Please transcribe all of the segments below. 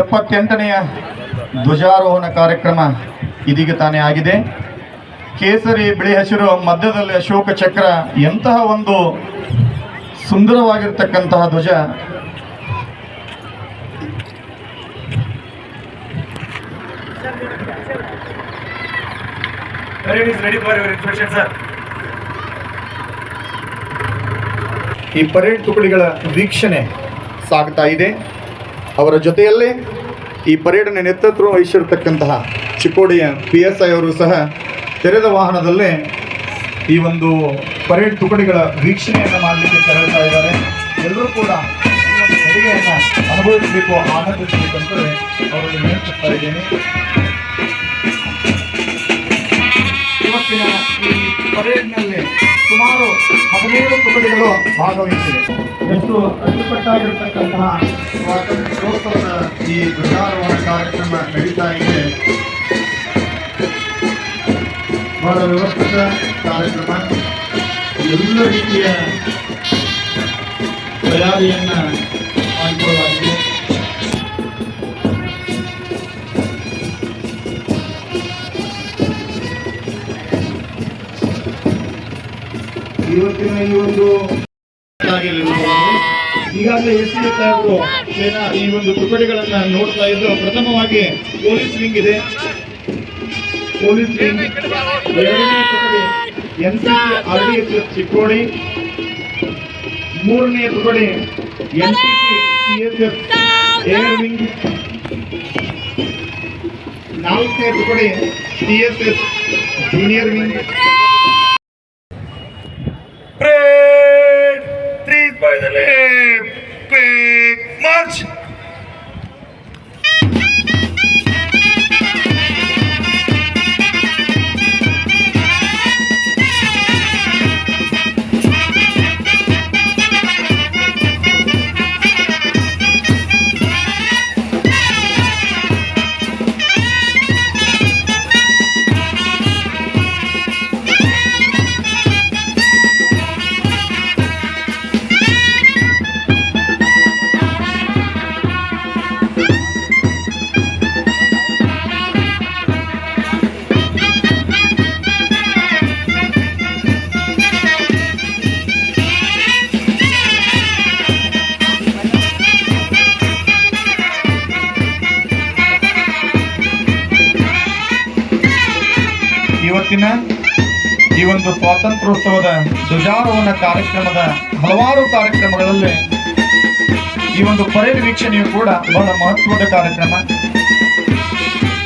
ಎಪ್ಪತ್ತೆಂಟನೆಯ ಧ್ವಜಾರೋಹಣ ಕಾರ್ಯಕ್ರಮ ಇದೀಗ ತಾನೇ ಆಗಿದೆ. ಕೇಸರಿ ಬಿಳಿ ಹಸಿರು ಮಧ್ಯದಲ್ಲಿ ಅಶೋಕ ಚಕ್ರ ಎಂತಹ ಒಂದು ಸುಂದರವಾಗಿರ್ತಕ್ಕಂತಹ ಧ್ವಜ. ಈ ಪರೇಡ್ ತುಕಡಿಗಳ ವೀಕ್ಷಣೆ ಸಾಗ್ತಾ ಇದೆ. ಅವರ ಜೊತೆಯಲ್ಲೇ ಈ ಪರೇಡ್ನ ನೇತೃತ್ವ ವಹಿಸಿರ್ತಕ್ಕಂತಹ ಚಿಕ್ಕೋಡಿಯ ಪಿ ಎಸ್ ಐ ಅವರು ಸಹ ತೆರೆದ ವಾಹನದಲ್ಲೇ ಈ ಒಂದು ಪರೇಡ್ ತುಕಡಿಗಳ ವೀಕ್ಷಣೆಯನ್ನು ಮಾಡಲಿಕ್ಕೆ ತೆರಳ್ತಾ ಇದ್ದಾರೆ. ಎಲ್ಲರೂ ಕೂಡ ಅಡುಗೆಯನ್ನು ಅನುಭವಿಸಬೇಕು, ಆನಂದಿಸಬೇಕು ಅಂತೇಳಿ ಅವರಲ್ಲಿ ವಿನಂತಿಸ್ತಾ ಇದ್ದೇನೆ. ಇವತ್ತಿನ ಈ ಸುಮಾರು ಹದಿನೇಳು ತುಕಡಿಗಳು ಭಾಗವಹಿಸಿವೆ. ಎಷ್ಟು ಅಚ್ಚುಕಟ್ಟಾಗಿರ್ತಕ್ಕಂತಹ ಸ್ವಾತಂತ್ರ್ಯೋತ್ಸವದ ಈ ಧ್ವಜಾರೋಹಣ ಕಾರ್ಯಕ್ರಮ ನಡೀತಾ ಇದೆ. ಬಹಳ ವ್ಯವಸ್ಥಿತ ಕಾರ್ಯಕ್ರಮ. ಎಲ್ಲ ರೀತಿಯ ತಯಾರಿಯನ್ನ ಈಗಾಗಲೇ ಎಸ್ ಈ ಒಂದು ತುಕಡಿಗಳನ್ನ ನೋಡ್ತಾ ಇದ್ರು. ಪ್ರಥಮವಾಗಿ ಪೊಲೀಸ್ ವಿಂಗ್ ಇದೆ. ಪೊಲೀಸ್ ವಿಂಗ್ ಎರಡನೇ ತುಕಡಿ ಎನ್ ಸಿ ಎಸ್ ಚಿಕ್ಕೋಡಿ. ಮೂರನೇ ತುಕಡಿ N C C S air wing ನಾಲ್ಕನೇ ತುಕಡಿ C S S junior wing finally, big match. ಇವತ್ತಿನ ಈ ಒಂದು ಸ್ವಾತಂತ್ರ್ಯೋತ್ಸವದ ಧ್ವಜಾರೋಹಣ ಕಾರ್ಯಕ್ರಮದ ಹಲವಾರು ಕಾರ್ಯಕ್ರಮಗಳಲ್ಲಿ ಈ ಒಂದು ಪರೇಡ್ ವೀಕ್ಷಣೆಯು ಕೂಡ ಬಹಳ ಮಹತ್ವದ ಕಾರ್ಯಕ್ರಮ.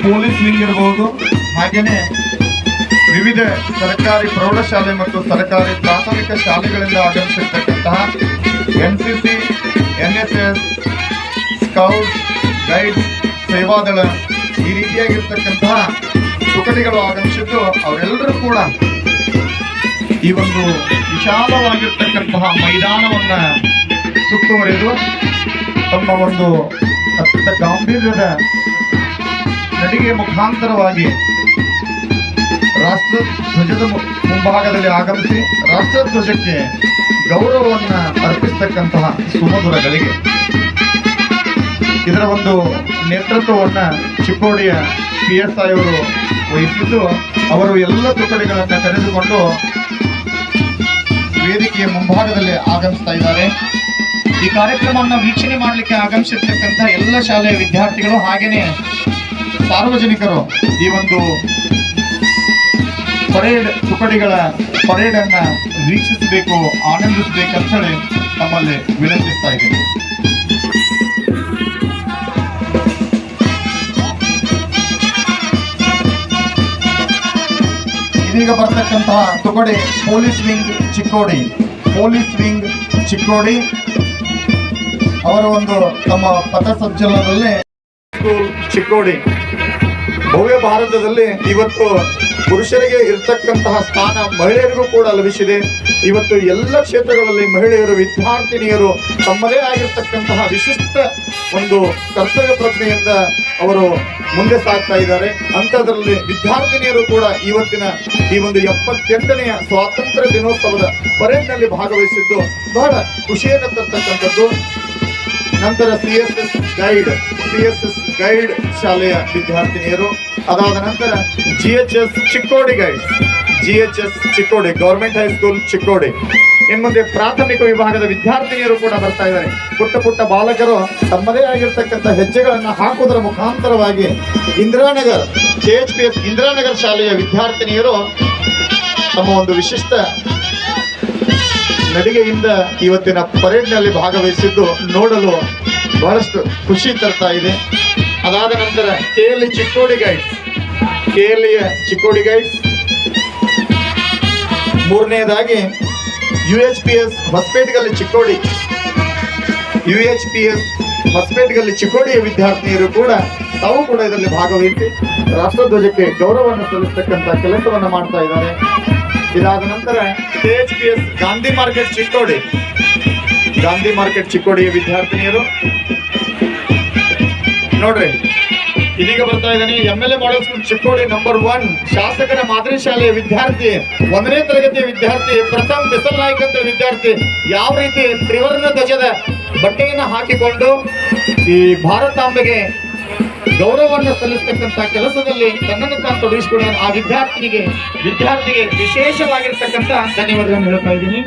ಪೊಲೀಸ್ ವಿಂಗ್ ಇರಬಹುದು ಹಾಗೇನೆ ವಿವಿಧ ಸರ್ಕಾರಿ ಪ್ರೌಢಶಾಲೆ ಮತ್ತು ಸರ್ಕಾರಿ ಪ್ರಾಥಮಿಕ ಶಾಲೆಗಳಿಂದ ಆಗಮಿಸಿರ್ತಕ್ಕಂತಹ N C C, N S S scout guide Sevadal ಈ ರೀತಿಯಾಗಿರ್ತಕ್ಕಂತಹ ತುಕಡಿಗಳು ಆಗಮಿಸಿದ್ದು ಅವರೆಲ್ಲರೂ ಕೂಡ ಈ ಒಂದು ವಿಶಾಲವಾಗಿರ್ತಕ್ಕಂತಹ ಮೈದಾನವನ್ನ ಸುತ್ತುವರೆದು ತಮ್ಮ ಒಂದು ಅತ್ಯಂತ ಗಾಂಭೀರ್ಯದ ನಡಿಗೆ ಮುಖಾಂತರವಾಗಿ ರಾಷ್ಟ್ರ ಧ್ವಜದ ಮುಂಭಾಗದಲ್ಲಿ ಆಗಮಿಸಿ ರಾಷ್ಟ್ರ ಧ್ವಜಕ್ಕೆ ಗೌರವವನ್ನ ಅರ್ಪಿಸ್ತಕ್ಕಂತಹ ಸುಮಧುರಗಳಿಗೆ ಇದರ ಒಂದು ನೇತೃತ್ವವನ್ನ ಚಿಕ್ಕೋಡಿಯ ಪಿ ಎಸ್ ಐ ಅವರು ವಹಿಸಿದ್ದು, ಅವರು ಎಲ್ಲ ತುಕಡಿಗಳನ್ನು ಕರೆದುಕೊಂಡು ವೇದಿಕೆಯ ಮುಂಭಾಗದಲ್ಲಿ ಆಗಮಿಸ್ತಾ ಇದ್ದಾರೆ. ಈ ಕಾರ್ಯಕ್ರಮವನ್ನು ವೀಕ್ಷಣೆ ಮಾಡಲಿಕ್ಕೆ ಆಗಮಿಸಿರ್ತಕ್ಕಂಥ ಎಲ್ಲ ಶಾಲೆಯ ವಿದ್ಯಾರ್ಥಿಗಳು ಹಾಗೆಯೇ ಸಾರ್ವಜನಿಕರು ಈ ಒಂದು ಪರೇಡ್, ತುಕಡಿಗಳ ಪರೇಡನ್ನು ವೀಕ್ಷಿಸಬೇಕು ಆನಂದಿಸಬೇಕಂತ ಹೇಳಿ ತಮ್ಮಲ್ಲಿ ವಿನಂತಿಸ್ತಾ ಇದ್ದೀನಿ. ಇದೀಗ ಬರ್ತಕ್ಕಂತಹ ತುಕಡಿ, police wing Chikkodi. Police wing Chikkodi. ಅವರ ಒಂದು ತಮ್ಮ ಪಥಸಂಚಲನದಲ್ಲಿ ಚಿಕ್ಕೋಡಿ. ಭವ್ಯ ಭಾರತದಲ್ಲಿ ಇವತ್ತು ಪುರುಷರಿಗೆ ಇರ್ತಕ್ಕಂತಹ ಸ್ಥಾನ ಮಹಿಳೆಯರಿಗೂ ಕೂಡ ಲಭಿಸಿದೆ. ಇವತ್ತು ಎಲ್ಲ ಕ್ಷೇತ್ರಗಳಲ್ಲಿ ಮಹಿಳೆಯರು, ವಿದ್ಯಾರ್ಥಿನಿಯರು ತಮ್ಮದೇ ಆಗಿರ್ತಕ್ಕಂತಹ ವಿಶಿಷ್ಟ ಒಂದು ಕರ್ತವ್ಯ ಪ್ರಜ್ಞೆಯಿಂದ ಅವರು ಮುಂದೆ ಸಾಗ್ತಾ ಇದ್ದಾರೆ. ಅಂಥದ್ರಲ್ಲಿ ವಿದ್ಯಾರ್ಥಿನಿಯರು ಕೂಡ ಇವತ್ತಿನ ಈ ಒಂದು ಎಪ್ಪತ್ತೆಂಟನೆಯ ಸ್ವಾತಂತ್ರ್ಯ ದಿನೋತ್ಸವದ ಪರೇಡ್ನಲ್ಲಿ ಭಾಗವಹಿಸಿದ್ದು ಬಹಳ ಖುಷಿಯನ್ನು ತರ್ತಕ್ಕಂಥದ್ದು. ನಂತರ C S S guide, C S S guide ಶಾಲೆಯ ವಿದ್ಯಾರ್ಥಿನಿಯರು. ಅದಾದ ನಂತರ G H S Chikkodi guides G H S Chikkodi government high school Chikkodi. ಇನ್ನು ಮುಂದೆ ಪ್ರಾಥಮಿಕ ವಿಭಾಗದ ವಿದ್ಯಾರ್ಥಿನಿಯರು ಕೂಡ ಬರ್ತಾ ಇದ್ದಾರೆ. ಪುಟ್ಟ ಪುಟ್ಟ ಬಾಲಕರು ತಮ್ಮದೇ ಆಗಿರ್ತಕ್ಕಂಥ ಹೆಜ್ಜೆಗಳನ್ನು ಹಾಕುವುದರ ಮುಖಾಂತರವಾಗಿ Indiranagar K H P S Indiranagar ಶಾಲೆಯ ವಿದ್ಯಾರ್ಥಿನಿಯರು ತಮ್ಮ ಒಂದು ವಿಶಿಷ್ಟ ನಡಿಗೆಯಿಂದ ಇವತ್ತಿನ ಪರೇಡ್ನಲ್ಲಿ ಭಾಗವಹಿಸಿದ್ದು ನೋಡಲು ಬಹಳಷ್ಟು ಖುಷಿ ತರ್ತಾ ಇದೆ. ಅದಾದ ನಂತರ K L Chikkodi guides K L Chikkodi guides ಮೂರನೆಯದಾಗಿ U H P S Hosapetegalli Chikkodi. U H P S Hosapetegalli ಚಿಕ್ಕೋಡಿಯ ವಿದ್ಯಾರ್ಥಿನಿಯರು ಕೂಡ ತಾವು ಕೂಡ ಇದರಲ್ಲಿ ಭಾಗವಹಿಸಿ ರಾಷ್ಟ್ರಧ್ವಜಕ್ಕೆ ಗೌರವವನ್ನು ಸಲ್ಲಿಸ್ತಕ್ಕಂಥ ಕೆಲಸವನ್ನು ಮಾಡ್ತಾ ಇದ್ದಾರೆ. ಇದಾದ ನಂತರ K H P S Gandhi market Chikkodi. Gandhi market ಚಿಕ್ಕೋಡಿಯ ವಿದ್ಯಾರ್ಥಿನಿಯರು. ನೋಡ್ರಿ, ಇದೀಗ ಬರ್ತಾ ಇದ್ದಾನೆ M L A model school Chikkodi number one ಶಾಸಕರ ಮಾದರಿ ಶಾಲೆಯ ವಿದ್ಯಾರ್ಥಿ, ಒಂದನೇ ತರಗತಿಯ ವಿದ್ಯಾರ್ಥಿ, ಪ್ರಥಮ್ ಬಿಸಲ್ ನಾಯ್ಕ ಅಂತ ವಿದ್ಯಾರ್ಥಿ, ಯಾವ ರೀತಿ ತ್ರಿವರ್ಣ ಧ್ವಜದ ಬಟ್ಟೆಯನ್ನು ಹಾಕಿಕೊಂಡು ಈ ಭಾರತಾಂಬೆಗೆ ಗೌರವವನ್ನು ಸಲ್ಲಿಸ್ತಕ್ಕಂಥ ಕೆಲಸದಲ್ಲಿ ತನ್ನನ್ನು ತಾನು ತೊಡಗಿಸಿಕೊಂಡ ಆ ವಿದ್ಯಾರ್ಥಿನಿಗೆ, ವಿದ್ಯಾರ್ಥಿಗೆ ವಿಶೇಷವಾಗಿರ್ತಕ್ಕಂಥ ಧನ್ಯವಾದಗಳನ್ನು ಹೇಳ್ತಾ ಇದ್ದೀನಿ.